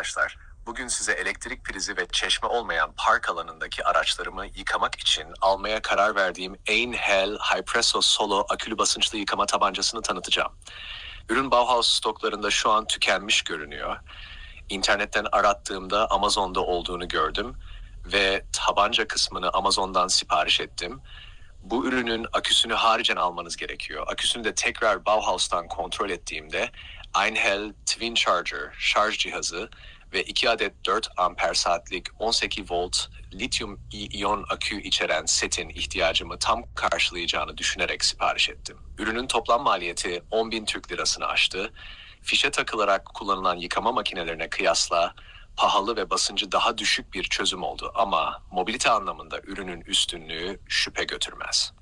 arkadaşlar. Bugün size elektrik prizi ve çeşme olmayan park alanındaki araçlarımı yıkamak için almaya karar verdiğim Einhell Hypresso Solo akülü basınçlı yıkama tabancasını tanıtacağım. Ürün Bauhaus stoklarında şu an tükenmiş görünüyor. İnternetten arattığımda Amazon'da olduğunu gördüm ve tabanca kısmını Amazon'dan sipariş ettim. Bu ürünün aküsünü haricen almanız gerekiyor. Aküsünü de tekrar Bauhaus'tan kontrol ettiğimde Einhell Twin Charger şarj cihazı ve 2 adet 4 amper saatlik 18 volt lityum iyon akü içeren setin ihtiyacımı tam karşılayacağını düşünerek sipariş ettim. Ürünün toplam maliyeti 10 bin Türk lirasını aştı. Fişe takılarak kullanılan yıkama makinelerine kıyasla pahalı ve basıncı daha düşük bir çözüm oldu ama mobilite anlamında ürünün üstünlüğü şüphe götürmez.